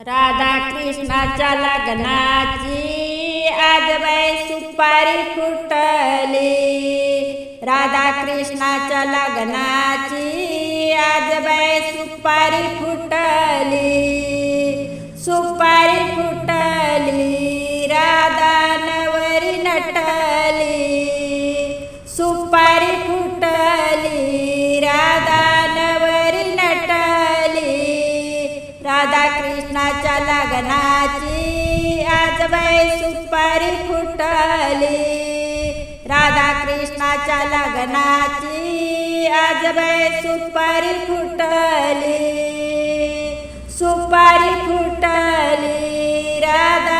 राधा कृष्णाच्या लग्नाची. आज बाई सुपारी फुटली. राधा कृष्णाच्या लग्नाची. आज बाई सुपारी फुटली. सुपारी फुटली. राधा नवरी नटली. राधा कृष्णाच्या लग्नाची. आज बाई सुपारी फुटली. राधा कृष्णाच्या लग्नाची. आज बाई सुपारी फुटली. सुपारी फुटली. राधा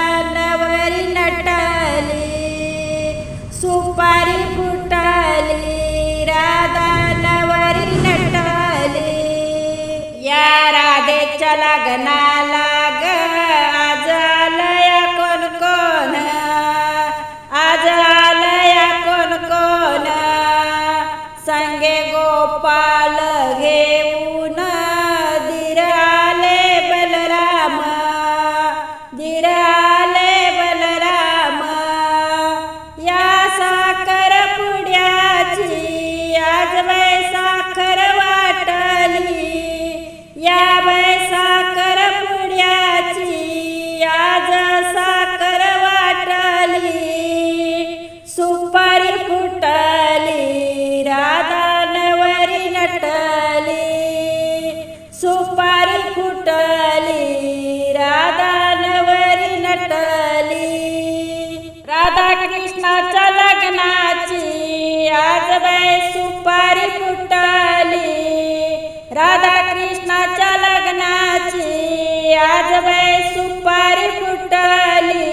लगनाला आज बाई सुपारी फुटली. राधा कृष्णाच्या लग्नाची आज बाय सुपारी फुटली.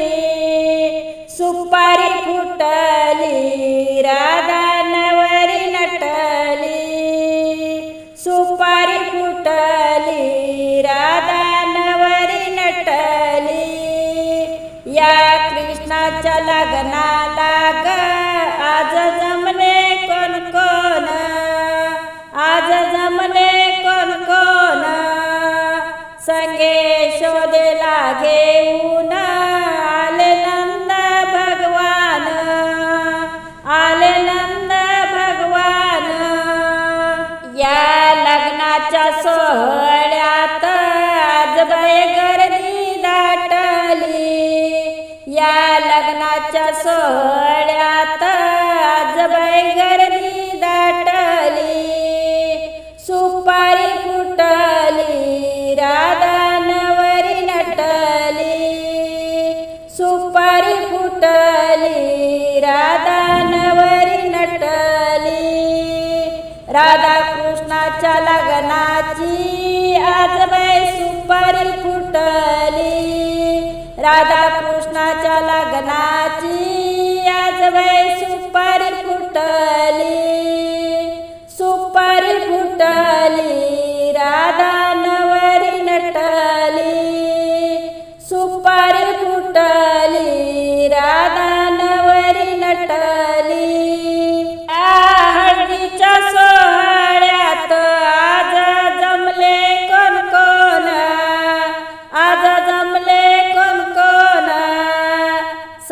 सुपारी फुटली. राधा राधा कृष्णाच्या लग्नाची. आज मै सुपारी फुटली. राधा कृष्णाच्या लग्नाची.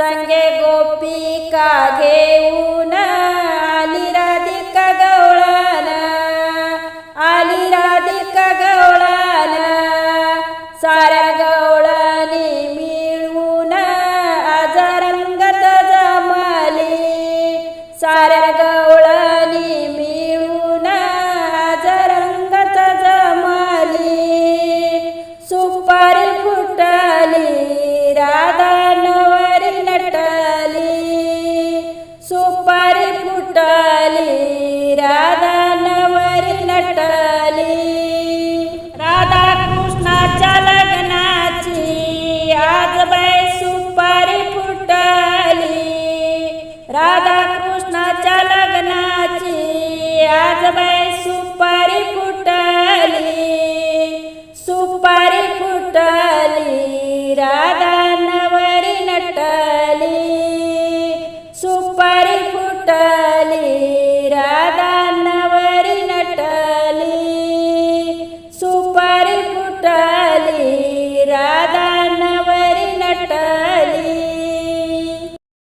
संगे गोपिका घेऊन आली राधिका गवळान आली राधिका गवळान साऱ्या गवळाने मिळून आज रंगत जमाली साऱ्या गवळाने राधा कृष्णाच्या लग्नाची. आज बाई सुपारी फुटली सुपारी फुटली. राधा